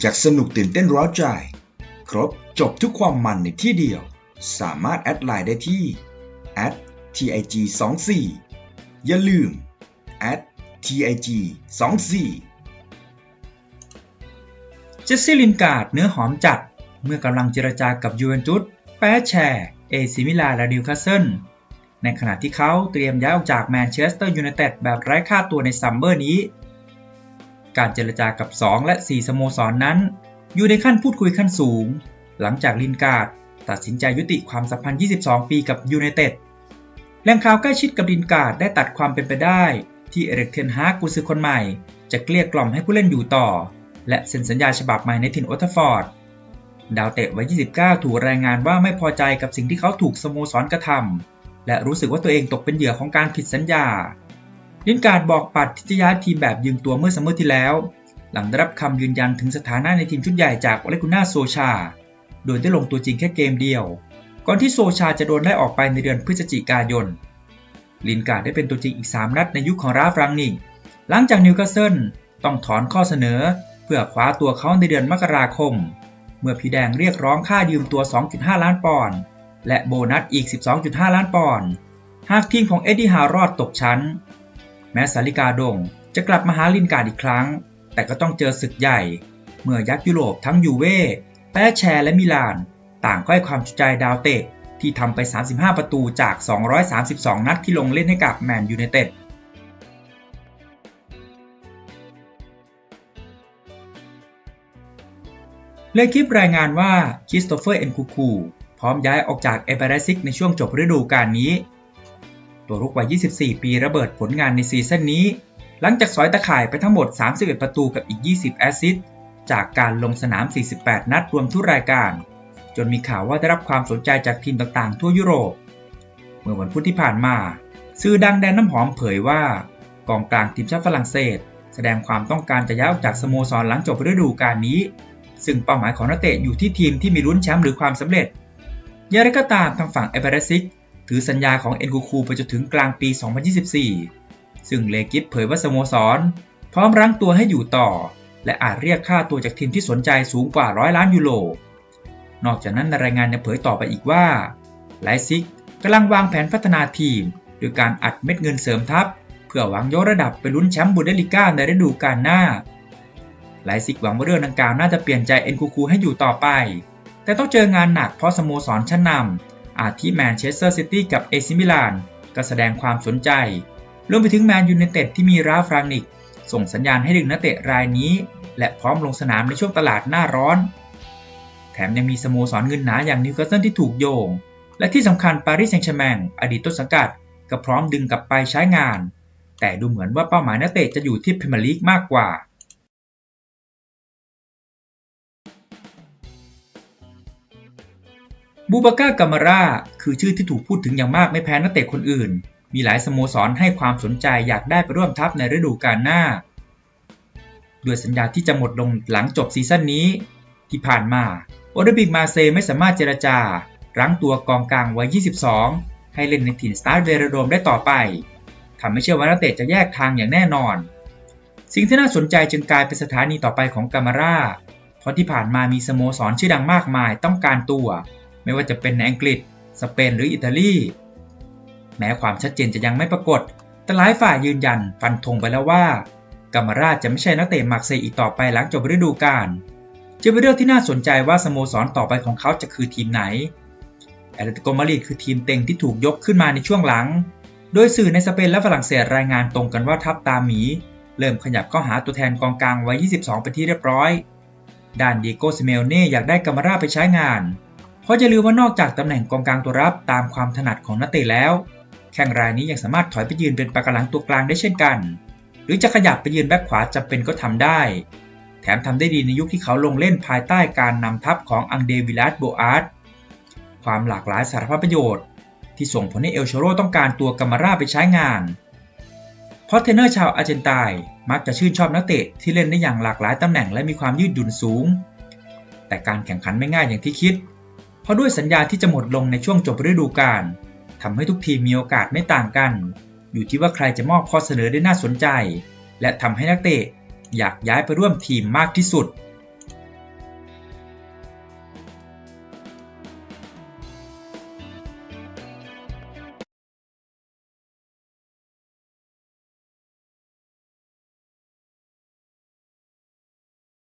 อยากสนุกตื่นเต้นร้าวใจ ครบจบทุกความมันในที่เดียว สามารถแอดไลน์ได้ที่ @tig 2 4 อย่าลืม @tig 2 4 เจสซี่ลินการ์ดเนื้อหอมจัด เมื่อกำลังเจรจากับยูเวนตุสแปะแชร์เอซิมิลาและนิวคาสเซิลในขณะที่เขาเตรียมย้ายออกจากแมนเชสเตอร์ยูไนเต็ดแบบไร้ค่าตัวในซัมเมอร์นี้ การเจรจากับ 2 และ 4 สโมสรนนั้น อยู่ในขั้นพูดคุยขั้นสูง หลังจากลินการ์ดตัดสินใจยุติความสัมพันธ์ 22 ปีกับยูไนเต็ดแหล่งข่าวใกล้ชิดกับลินการ์ดได้ตัดความเป็นไปได้ ที่เอริกเทนฮากกุซือคนใหม่ จะเกลี้ยกล่อมให้ผู้เล่นอยู่ต่อ และเซ็นสัญญาฉบับใหม่ในถิ่นโอตฟอร์ดดาวเตะวัย 29 ถูกรายงานว่าไม่พอใจกับสิ่งที่เขาถูกสโมสรกระทำและรู้สึกว่าตัวเองตกเป็นเหยื่อของการผิดสัญญา ลินการ์ดบอกปัดที่จะย้ายทีมแบบยืมตัวเมื่อซัมเมอร์ที่แล้ว หลังได้รับคำยืนยันถึงสถานะในทีมชุดใหญ่จากโอเลกุน่าโซชา โดยได้ลงตัวจริงแค่เกมเดียว ก่อนที่โซชาจะโดนไล่ออกไปในเดือนพฤศจิกายน ลินการ์ดได้เป็นตัวจริงอีก 3 นัดในยุคของราฟรังนิงหลังจากนิวคาสเซิลต้องถอนข้อเสนอ เพื่อคว้าตัวเขาในเดือนมกราคม เมื่อพี่แดงเรียกร้องค่ายืมตัว 2.5 ล้านปอนด์และโบนัสอีก 12.5 ล้านปอนด์หากทีมของเอ็ดดี้ฮารอดตกชั้น แม้สาริกาดงจะกลับมาหาลินการอีกครั้ง แต่ก็ต้องเจอศึกใหญ่ เมื่อยักษ์ยุโรปทั้งยูเว่แปะแชร์และมิลาน ต่างก็ให้ความจุใจดาวเตะที่ทำไป 35 ประตูจาก 232 นัดที่ลงเล่นให้กับแมนยูไนเต็ดเลคิปรายงานว่าคริสโตเฟอร์เอ็นคูคูพร้อมย้ายออกจากเอเบรซิกในช่วงจบฤดูกาลนี้ ตัวรุกวัย 24 ปีระเบิดผลงานในซีซั่นนี้ หลังจากสอยตะข่ายไปทั้งหมด 31 ประตูกับอีก 20 แอสซิสต์จากการลงสนาม 48 นัดรวมทุกรายการ จนมีข่าวว่าได้รับความสนใจจากทีมต่างๆ ทั่วยุโรป เมื่อวันพุธที่ผ่านมาสื่อดังแดนน้ำหอมเผยว่า กองกลางทีมชาติฝรั่งเศส แสดงความต้องการจะย้ายออกจากสโมสรหลังจบฤดูกาลนี้ ซึ่งเป้าหมายของนักเตะอยู่ที่ทีมที่มีลุ้นแชมป์หรือความสำเร็จอย่างไรก็ตามทางฝั่งเอเบรซิก ถือสัญญาของเอ็นกูคูไปจนถึงกลางปี 2024 ซึ่งเลกิฟเผยว่าสโมสร พร้อมรั้งตัวให้อยู่ต่อ และอาจเรียกค่าตัวจากทีมที่สนใจสูงกว่าร้อยล้านยูโร นอกจากนั้นในรายงานยังเผยต่อไปอีกว่าไลซิกกำลังวางแผนพัฒนาทีมโดยการอัดเม็ดเงินเสริมทัพ เพื่อหวังยกระดับไปลุ้นแชมป์บุนเดลิก้าในฤดูกาลหน้าไลซิกหวังว่าเรื่องดังกล่าวน่าจะเปลี่ยนใจเอ็นคูคูให้อยู่ต่อไป แต่ต้องเจองานหนักเพราะสโมสรชั้นนำ อาทิแมนเชสเตอร์ซิตี้กับเอซิมิลานก็แสดงความสนใจรวมไปถึงแมนยูไนเต็ดที่มีราฟรังนิก ส่งสัญญาณให้ดึงนักเตะรายนี้ และพร้อมลงสนามในช่วงตลาดหน้าร้อน แถมยังมีสโมสรเงินหนาอย่างนิวคาสเซิลที่ถูกโยง และที่สำคัญปารีสแซงต์แชร์แมงอดีตต้นสังกัด ก็พร้อมดึงกลับไปใช้งาน แต่ดูเหมือนว่าเป้าหมายนักเตะจะอยู่ที่พรีเมียร์ลีกมากกว่า บูบาก้ากามาร่าคือชื่อที่ถูกพูดถึงอย่างมากไม่แพ้นักเตะคนอื่น มีหลายสโมสรให้ความสนใจอยากได้ไปร่วมทัพในฤดูกาลหน้า ด้วยสัญญาที่จะหมดลงหลังจบซีซั่นนี้ ที่ผ่านมาโอลิมปิกมาเซไม่สามารถเจรจา รั้งตัวกองกลางวัย 22 ให้เล่นในถิ่นสตาร์เวรโดมได้ต่อไปทำให้เชื่อว่านักเตะจะแยกทางอย่างแน่นอน สิ่งที่น่าสนใจจึงกลายเป็นสถานีต่อไปของกามาร่าเพราะที่ผ่านมามีสโมสรชื่อดังมากมายต้องการตัว ไม่ว่าจะเป็นในอังกฤษ สเปนหรืออิตาลี แม้ความชัดเจนจะยังไม่ปรากฏ แต่หลายฝ่ายยืนยันฟันธงไปแล้วว่ากามาราจะไม่ใช่นักเตะมักเซย์อีกต่อไปหลังจบฤดูกาลจะเป็นเรื่องที่น่าสนใจว่าสโมสรต่อไปของเขาจะคือทีมไหนแอตเลติโกมาดริดคือทีมเต็งที่ถูกยกขึ้นมาในช่วงหลัง โดยสื่อในสเปนและฝรั่งเศสรายงานตรงกันว่าทัพตาหมี เริ่มขยับเข้าหาตัวแทนกองกลางวัย 22 เป็นที่เรียบร้อย ด้านดีโกซิเมลเน่อยากได้กามาราไปใช้งานเราะจะลืมว่านอกจากตำแหน่งกองกลางตัวรับตามความถนัดของนักเตะแล้ว แข่งรายนี้ยังสามารถถอยไปยืนเป็นปากาหลังตัวกลางได้เช่นกัน หรือจะขยับไปยืนแบ็คขวาจำเป็นก็ทำได้ แถมทำได้ดีในยุคที่เขาลงเล่นภายใต้การนำทัพของอังเดวิลัสโบอาร์ตความหลากหลายสารพัดประโยชน์ ที่ส่งผลให้เอลโชโรต้องการตัวกามาร่าไปใช้งาน เพราะเทรนเนอร์ชาวอาร์เจนตายมักจะชื่นชอบนักเตะที่เล่นได้อย่างหลากหลายตำแหน่งและมีความยืดหยุ่นสูง แต่การแข่งขันไม่ง่ายอย่างที่คิด ราะด้วยสัญญาที่จะหมดลงในช่วงจบฤดูกาลทำให้ทุกทีมมีโอกาสไม่ต่างกัน อยู่ที่ว่าใครจะมอบข้อเสนอได้น่าสนใจ และทำให้นักเตะอยากย้ายไปร่วมทีมมากที่สุด